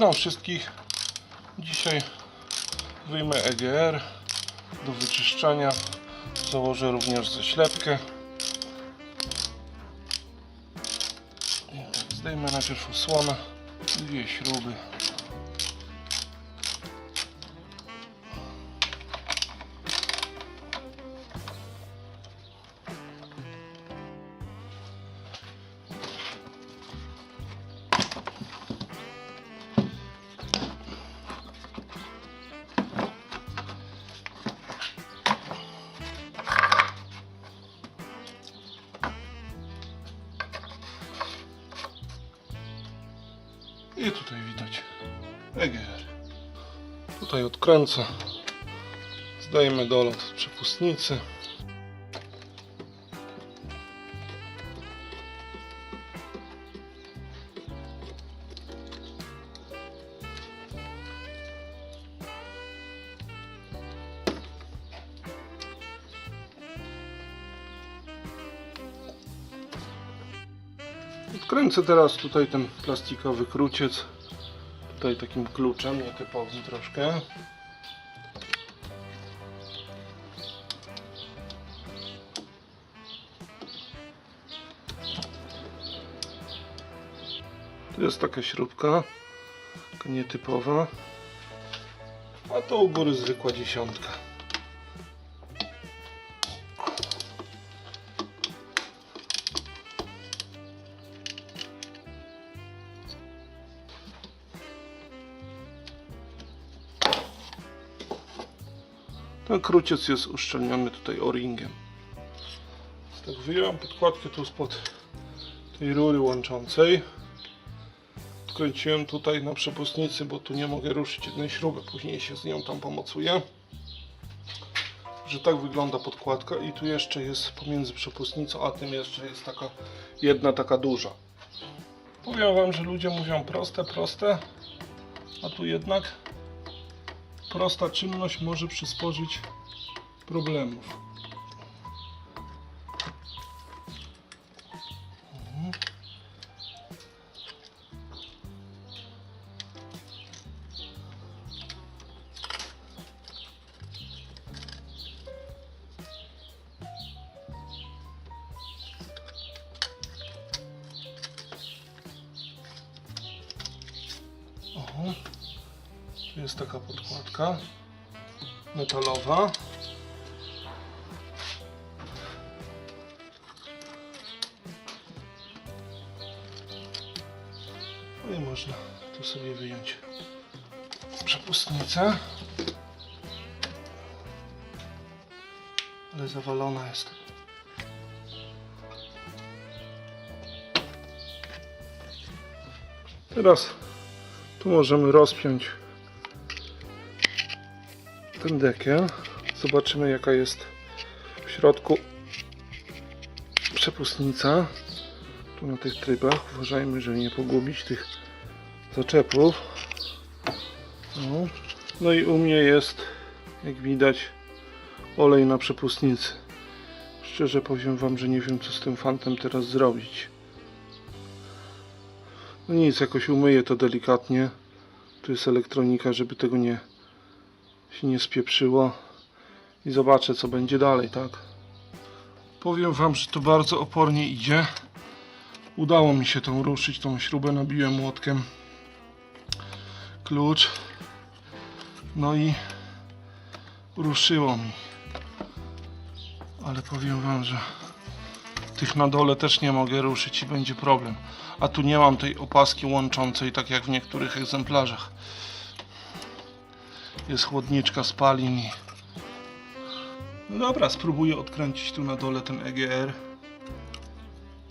Witam wszystkich. Dzisiaj wyjmę EGR do wyczyszczania. Założę również zaślepkę. Zdejmę najpierw osłonę, dwie śruby. Tutaj odkręcę. Zdejmę dolot z przepustnicy. Odkręcę teraz tutaj ten plastikowy kruciec. Tutaj takim kluczem, nietypowym troszkę. Tu jest taka śrubka, taka nietypowa. A to u góry zwykła dziesiątka. Ten kruciec jest uszczelniony tutaj o-ringiem. Tak wyjąłem podkładkę tu spod tej rury łączącej. Kręciłem tutaj na przepustnicy, bo tu nie mogę ruszyć jednej śruby. Później się z nią tam pomocuję. Że tak wygląda podkładka i tu jeszcze jest pomiędzy przepustnicą a tym jeszcze jest taka jedna taka duża. Powiem wam, że ludzie mówią proste, proste, a tu jednak prosta czynność może przysporzyć problemów. Taka podkładka metalowa. No i można tu sobie wyjąć przepustnicę. Ale zawalona jest. Teraz tu możemy rozpiąć ten dekiel. Zobaczymy jaka jest w środku przepustnica. Tu na tych trybach. Uważajmy, żeby nie pogubić tych zaczepów. No, no i u mnie jest, jak widać, olej na przepustnicy. Szczerze powiem Wam, że nie wiem co z tym fantem teraz zrobić. No nic, jakoś umyję to delikatnie. Tu jest elektronika, żeby tego nie się nie spieprzyło i zobaczę co będzie dalej, tak? Powiem wam, że to bardzo opornie idzie. Udało mi się tą ruszyć, tą śrubę nabiłem młotkiem. Klucz. No i ruszyło mi. Ale powiem wam, że tych na dole też nie mogę ruszyć i będzie problem. A tu nie mam tej opaski łączącej, tak jak w niektórych egzemplarzach jest chłodniczka spalin. No dobra, spróbuję odkręcić tu na dole ten EGR.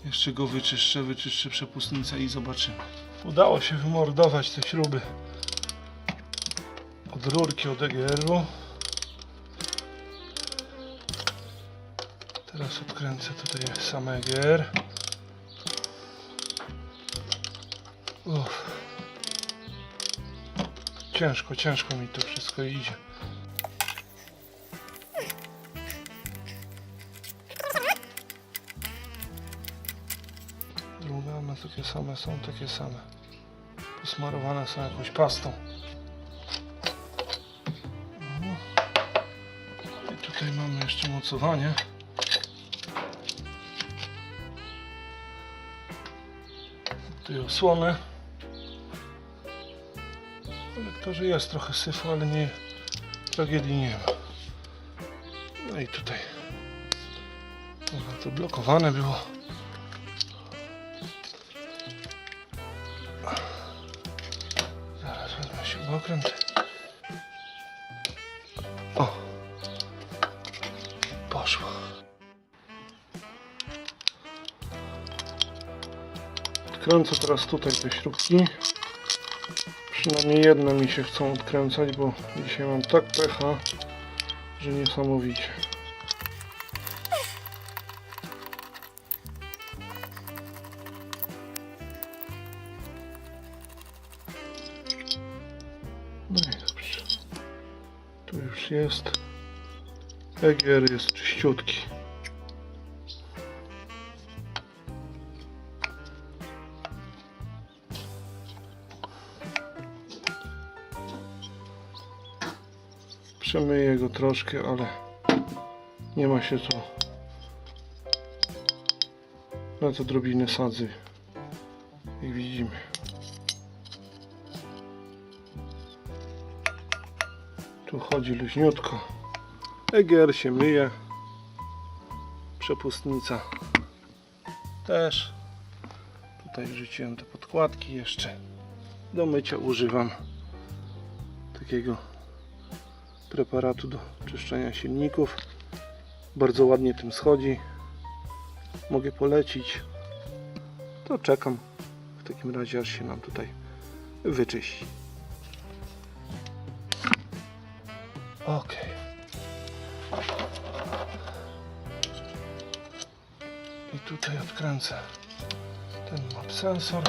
Jeszcze go wyczyszczę, wyczyszczę przepustnicę i zobaczymy. Udało się wymordować te śruby od rurki od EGR-u. Teraz odkręcę tutaj sam EGR. Uff. Ciężko, ciężko mi to wszystko idzie. Druga ma takie same, są takie same. posmarowane są jakąś pastą. No. I tutaj mamy jeszcze mocowanie. Tutaj osłonę. W kolektorze jest trochę syfu, ale nie tragedii nie ma. No i tutaj to blokowane było. Zaraz wezmę się okręt. O! Poszło. Odkręcę teraz tutaj te śrubki. Przynajmniej jedne mi się chcą odkręcać, bo dzisiaj mam tak pecha, że niesamowicie. No i dobrze. Tu już jest. EGR jest czyściutki. Przemyję go troszkę, ale nie ma się co na to drobiny sadzy. Jak widzimy. Tu chodzi luźniutko. EGR się myje. Przepustnica też. Tutaj wrzuciłem te podkładki jeszcze. Do mycia używam takiego preparatu do czyszczenia silników. Bardzo ładnie tym schodzi. Mogę polecić. To czekam w takim razie aż się nam tutaj wyczyści. Ok. I tutaj odkręcę ten map sensor.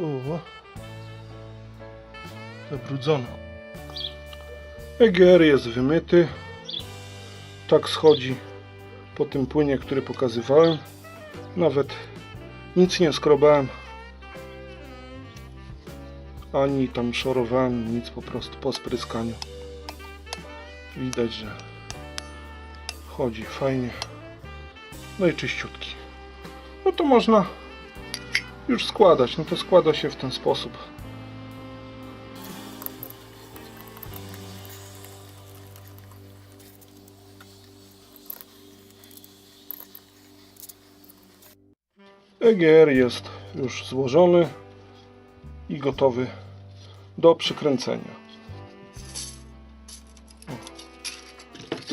O, zabrudzono. EGR jest wymyty. Tak schodzi po tym płynie, który pokazywałem. Nawet nic nie skrobałem. Ani tam szorowałem, nic po prostu po spryskaniu. Widać, że chodzi fajnie. No i czyściutki. No to można już składać. No to składa się w ten sposób. EGR jest już złożony i gotowy do przykręcenia.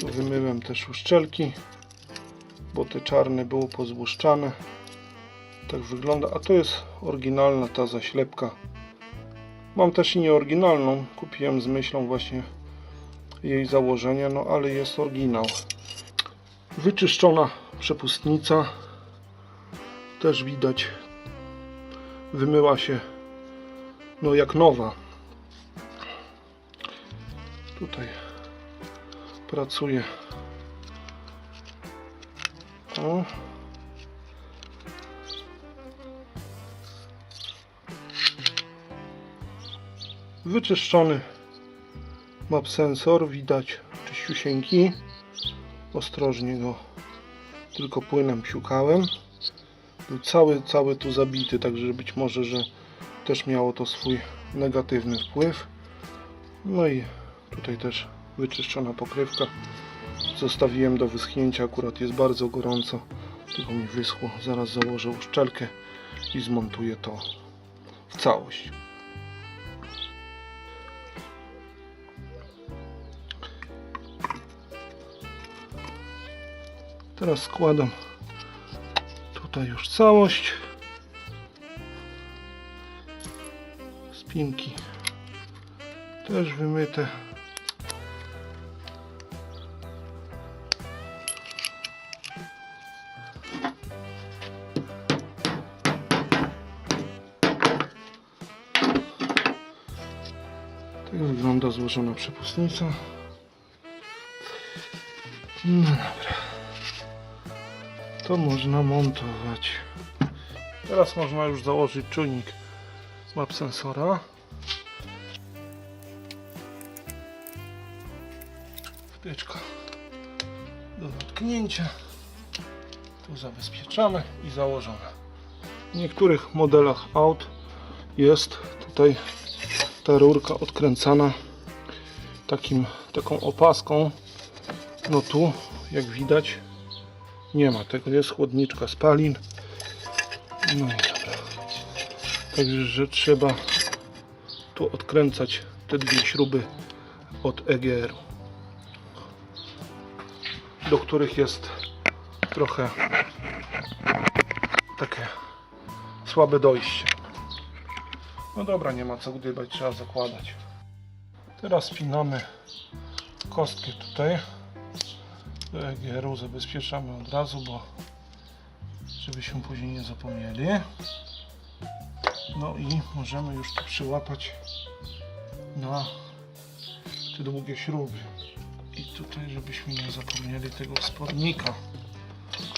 Wymyłem też uszczelki, bo te czarne było pozłuszczane. Tak wygląda, a to jest oryginalna ta zaślepka. Mam też i nieoryginalną, kupiłem z myślą właśnie jej założenia, no ale jest oryginał. Wyczyszczona przepustnica też widać wymyła się no jak nowa tutaj pracuje o. wyczyszczony map sensor widać czyściusieńki ostrożnie go tylko płynem psiukałem był cały, cały tu zabity, także być może, że też miało to swój negatywny wpływ. No i tutaj też wyczyszczona pokrywka. Zostawiłem do wyschnięcia, akurat jest bardzo gorąco, tylko mi wyschło. Zaraz założę uszczelkę i zmontuję to w całość. Teraz składam tutaj już całość. Spinki też wymyte. Tak wygląda złożona przepustnica. No dobra. To można montować. Teraz można już założyć czujnik map sensora. Wtyczka do dotknięcia. Tu zabezpieczamy i założone. W niektórych modelach aut jest tutaj ta rurka odkręcana takim, taką opaską. No tu, jak widać, nie ma tego. Jest chłodniczka spalin. No i dobra. Także, że trzeba tu odkręcać te dwie śruby od EGR-u, do których jest trochę takie słabe dojście. No dobra, nie ma co gdybać, trzeba zakładać. Teraz spinamy kostkę tutaj do EGR-u, zabezpieczamy od razu, bo żebyśmy później nie zapomnieli. No i możemy już tu przyłapać na te długie śruby. I tutaj, żebyśmy nie zapomnieli tego spodnika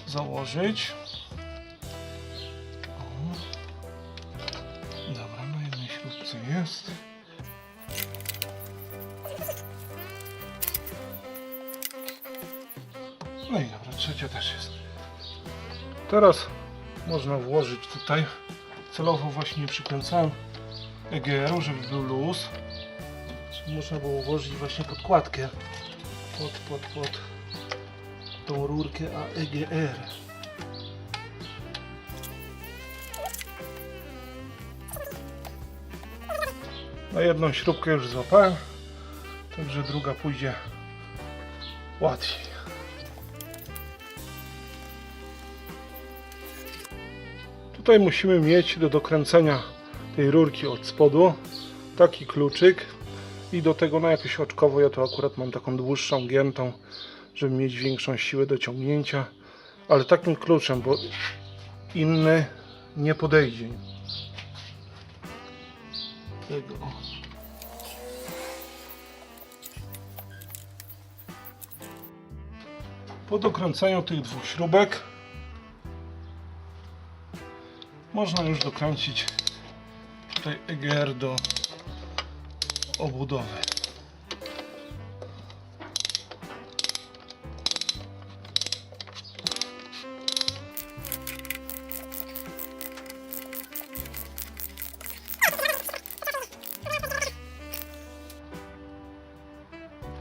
założyć. O. Dobra, na jednej śrubce jest. Trzecia też jest. Teraz można włożyć tutaj, celowo właśnie nie przykręcałem EGR-u, żeby był luz. Można było włożyć właśnie podkładkę pod, pod, pod tą rurkę AEGR. Na jedną śrubkę już złapałem, także druga pójdzie łatwiej. Tutaj musimy mieć do dokręcenia tej rurki od spodu taki kluczyk i do tego na jakieś oczkowo, ja to akurat mam taką dłuższą, giętą, żeby mieć większą siłę do ciągnięcia, ale takim kluczem, bo inny nie podejdzie. Tego. Po dokręceniu tych dwóch śrubek można już dokręcić tutaj EGR do obudowy.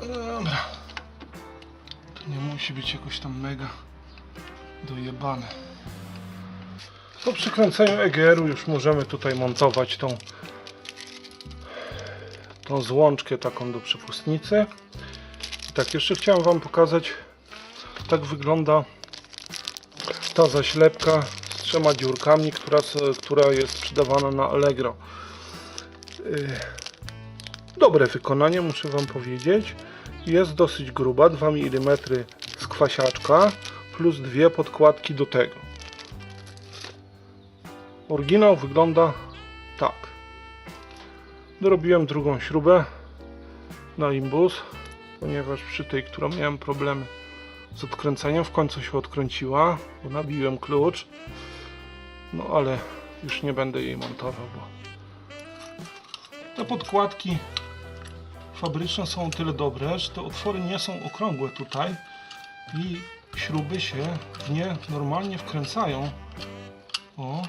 Dobra. To nie musi być jakoś tam mega dojebane. Po przykręceniu EGR-u już możemy tutaj montować tą, tą złączkę taką do przepustnicy. I tak, jeszcze chciałem Wam pokazać, tak wygląda ta zaślepka z trzema dziurkami, która, która jest sprzedawana na Allegro. Yy, Dobre wykonanie, muszę Wam powiedzieć. Jest dosyć gruba, 2 mm z kwasiaczka plus dwie podkładki do tego. Oryginał wygląda tak. Dorobiłem drugą śrubę na imbus, ponieważ przy tej, którą miałem problemy z odkręceniem, w końcu się odkręciła, bo nabiłem klucz. No ale już nie będę jej montował, bo te podkładki fabryczne są o tyle dobre, że te otwory nie są okrągłe tutaj i śruby się w nie normalnie wkręcają. O,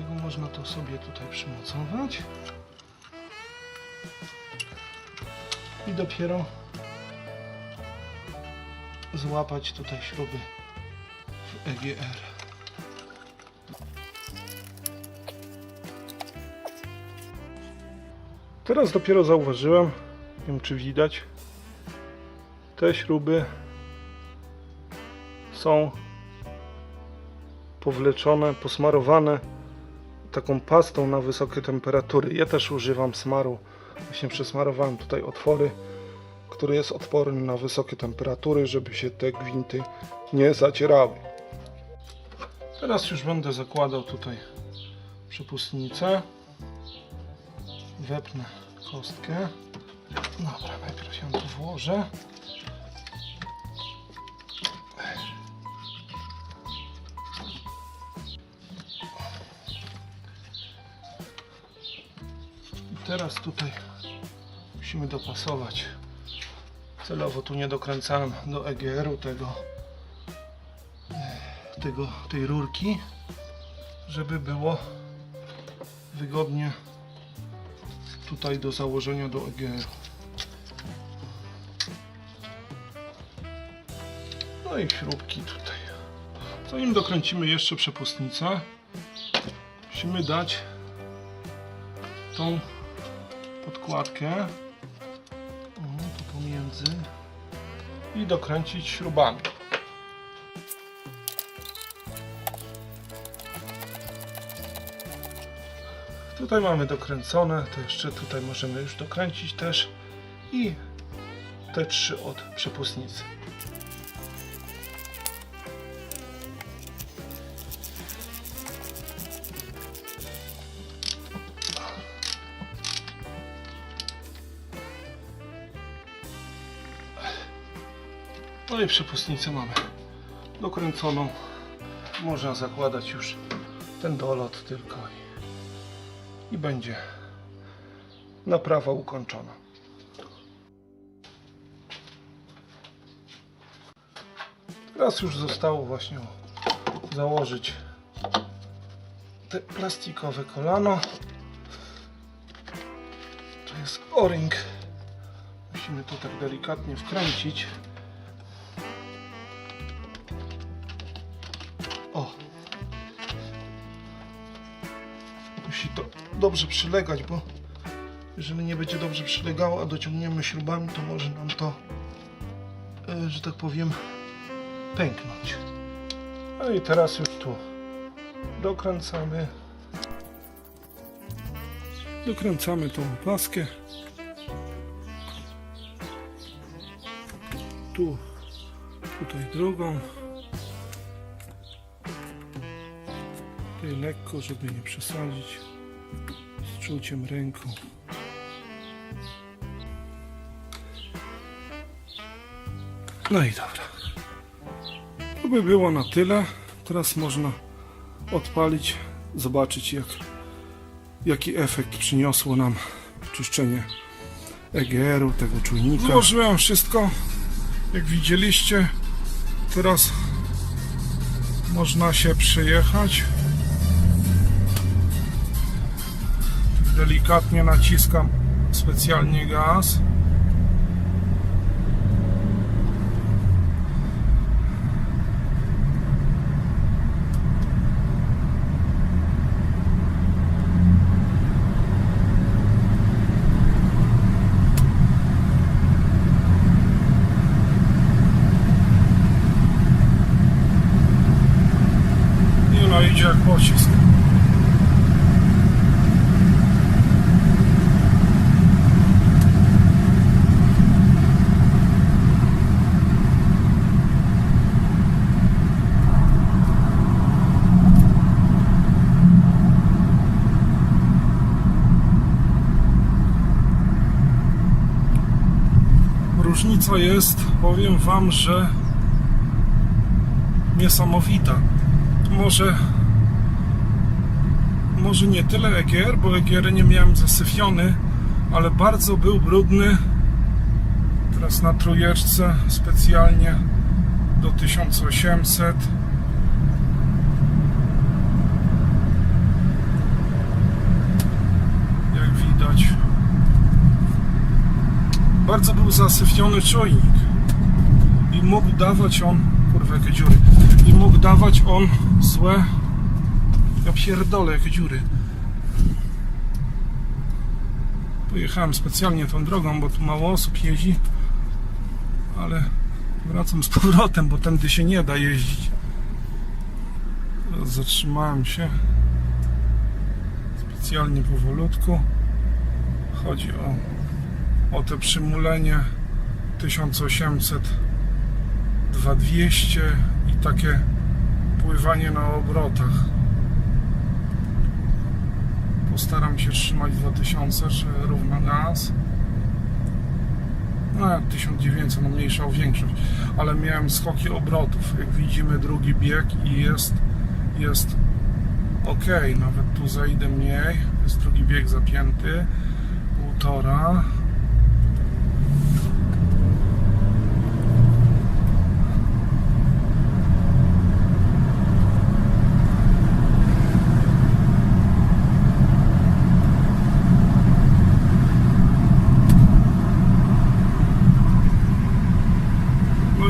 Dlatego można to sobie tutaj przymocować. I dopiero złapać tutaj śruby w EGR. Teraz dopiero zauważyłem, nie wiem czy widać, te śruby są powleczone, posmarowane taką pastą na wysokie temperatury. Ja też używam smaru. Właśnie przesmarowałem tutaj otwory, który jest odporny na wysokie temperatury, żeby się te gwinty nie zacierały. Teraz już będę zakładał tutaj przepustnicę. Wepnę kostkę. Dobra, najpierw ją tu włożę. Teraz tutaj musimy dopasować. Celowo tu nie dokręcałem do EGR-u tego, e, tego, tej rurki, żeby było wygodnie tutaj do założenia do EGR. No i śrubki tutaj. Zanim dokręcimy jeszcze przepustnicę, musimy dać tą podkładkę o, tu pomiędzy i dokręcić śrubami. Tutaj mamy dokręcone, to jeszcze tutaj możemy już dokręcić też i te trzy od przepustnicy. No i przepustnicę mamy dokręconą. Można zakładać już ten dolot tylko i, i będzie naprawa ukończona. Teraz już zostało właśnie założyć te plastikowe kolano. To jest o-ring. Musimy to tak delikatnie wkręcić. Dobrze przylegać, bo jeżeli nie będzie dobrze przylegało, a dociągniemy śrubami, to może nam to, e, że tak powiem, pęknąć. No i teraz już tu dokręcamy. Dokręcamy tą opaskę. Tu, tutaj drugą. Tutaj lekko, żeby nie przesadzić. Z czuciem ręką. No i dobra. To by było na tyle. Teraz można odpalić, zobaczyć jak, jaki efekt przyniosło nam czyszczenie EGR-u, tego czujnika. Złożyłem wszystko, jak widzieliście. Teraz można się przejechać. Delikatnie naciskam specjalnie gaz. Nie no, idzie jak pocisk. Różnica jest, powiem Wam, że niesamowita. Może może nie tyle EGR, bo EGR nie miałem zasyfiony, ale bardzo był brudny. Teraz na trójeczce specjalnie do 1800. Jak widać. Bardzo był zasyfiony czujnik i mógł dawać on, kurwa jakie dziury, i mógł dawać on złe, ja pierdolę jakie dziury. Pojechałem specjalnie tą drogą, bo tu mało osób jeździ, ale wracam z powrotem, bo tędy się nie da jeździć. Zatrzymałem się specjalnie powolutku. Chodzi o, o te przymulenie 1800 2200 i takie pływanie na obrotach. Postaram się trzymać 2000 czy równa gaz. no, 1900, no mniejsza o większość, ale miałem skoki obrotów. Jak widzimy drugi bieg i jest, jest ok, nawet tu zejdę mniej, jest drugi bieg zapięty, półtora.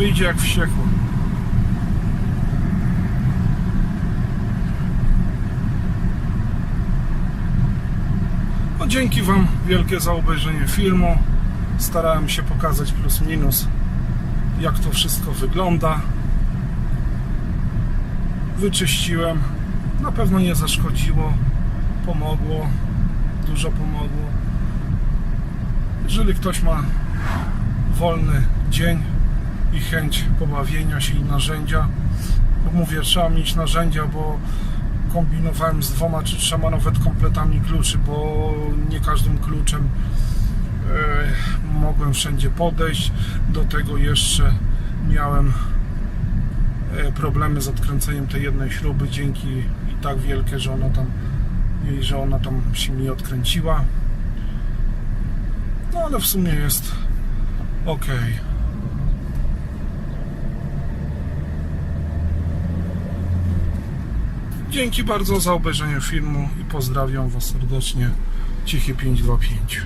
Idzie jak wściekło. No dzięki Wam wielkie za obejrzenie filmu. Starałem się pokazać plus minus jak to wszystko wygląda. Wyczyściłem. Na pewno nie zaszkodziło. Pomogło. Dużo pomogło. Jeżeli ktoś ma wolny dzień i chęć pobawienia się i narzędzia, bo mówię, trzeba mieć narzędzia, bo kombinowałem z dwoma czy trzema nawet kompletami kluczy, bo nie każdym kluczem e, mogłem wszędzie podejść. Do tego jeszcze miałem e, problemy z odkręceniem tej jednej śruby, dzięki i tak wielkie, że ona tam że ona tam się mi odkręciła. No ale w sumie jest ok. Dzięki bardzo za obejrzenie filmu i pozdrawiam Was serdecznie. Cichy 525.